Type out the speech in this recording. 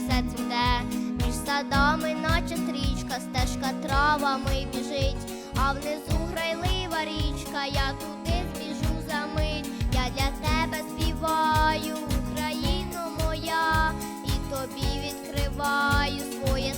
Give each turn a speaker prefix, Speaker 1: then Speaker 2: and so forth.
Speaker 1: все цвіте, між садами, наче стрічка, стежка травами біжить, а внизу грайлива річка, я туди збіжу за мить. Я для тебе співаю, Україно моя, і тобі відкриваю своє